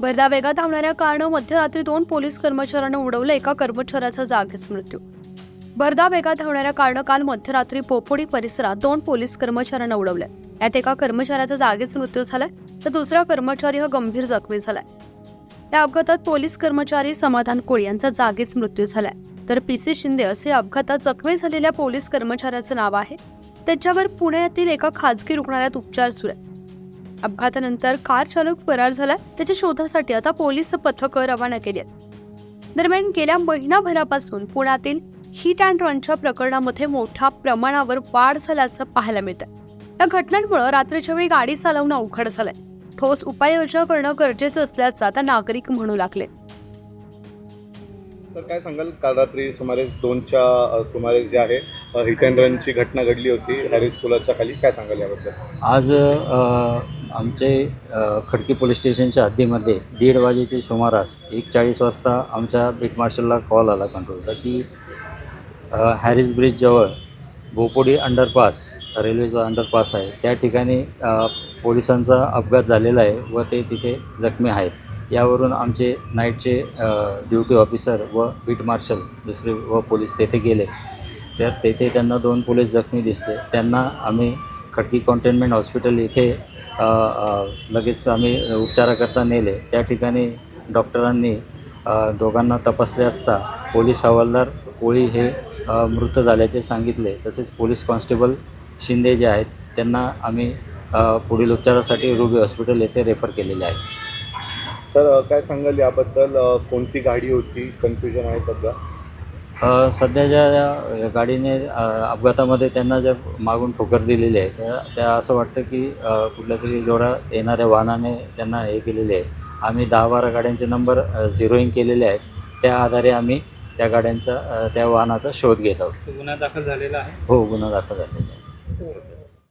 भरदा वेगात धावणाऱ्या कारनं मध्यरात्री दोन पोलीस कर्मचाऱ्यांना उडवलं एका कर्मचाऱ्याचा जागीच मृत्यू. भरदा वेगात धावणाऱ्या कारनं काल मध्यरात्री पोपोडी परिसरात दोन पोलीस कर्मचाऱ्यांना उडवलं. यात एका कर्मचाऱ्याचा जागीच मृत्यू झालाय तर दुसरा कर्मचारी हा गंभीर जखमी झालाय. या अपघातात पोलीस कर्मचारी समाधान कोळी यांचा जागीच मृत्यू झालाय. तर पी सी शिंदे असे अपघातात जखमी झालेल्या पोलीस कर्मचाऱ्याचं नाव आहे. त्याच्यावर पुण्यातील एका खाजगी रुग्णालयात उपचार सुरू आहेत. अपघातानंतर कार चालक फरार झाला. त्याच्या शोधासाठी आता पोलीस पथकं रवाना केली आहेत. दरम्यान गेल्या महिनाभरापासून पुण्यातील हिट अँड रनच्या प्रकरणामध्ये मोठ्या प्रमाणावर वाढ झाल्याचं पाहायला मिळतं या घटनांमुळे रात्रीच्या वेळी गाडी चालवणं अवघड झालंय. ठोस उपाययोजना करणं गरजेचं असल्याचं आता नागरिक म्हणू लागले. सर काय सांगाल? काल रात्री सुमारे दोनच्या सुमारे जे आहे हिट अँड रनची घटना घडली होती हॅरिस पुलाच्या खाली. काय सांगाल याबद्दल? आज आमचे खडकी पोलीस स्टेशनच्या हद्दीमध्ये दीड वाजेचे सुमारास एक चाळीस वाजता आमच्या बीट मार्शलला कॉल आला कंट्रोलचा की हॅरिस ब्रिजजवळ भोपोडी अंडरपास रेल्वेचा अंडरपास आहे त्या ठिकाणी पोलिसांचा अपघात झालेला आहे व ते तिथे जखमी आहेत. यावरून आमचे नाईटचे ड्युटी ऑफिसर व बीट मार्शल दुसरे व पोलीस तेथे गेले. तर तेथे त्यांना दोन पोलीस जखमी दिसले. त्यांना आम्ही खडकी कॉन्टेनमेंट हॉस्पिटल इथे लगेच आम्ही उपचाराकरता नेले. त्या ठिकाणी डॉक्टरांनी दोघांना तपासले असता पोलीस हवालदार कोळी हे मृत झाल्याचे सांगितले. तसेच पोलीस कॉन्स्टेबल शिंदे जे आहेत त्यांना आम्ही पुढील उपचारासाठी रुबी हॉस्पिटल येथे रेफर केलेले आहे. सर काय सांगाल याबद्दल? कोणती गाडी होती? कन्फ्युजन आहे सध्या. सध्या ज्या गाडीने अपघातामध्ये त्यांना ज्या मागून ठोकर दिलेली आहे त्या त्या असं वाटतं की कुठल्या तरी जोडा येणाऱ्या वाहनाने त्यांना हे केलेले आहे. आम्ही दहा बारा गाड्यांचे नंबर झिरोईंग केलेले आहेत. त्या आधारे आम्ही त्या गाड्यांचा त्या वाहनाचा शोध घेत आहोत. गुन्हा दाखल झालेला आहे? हो गुन्हा दाखल झालेला आहे.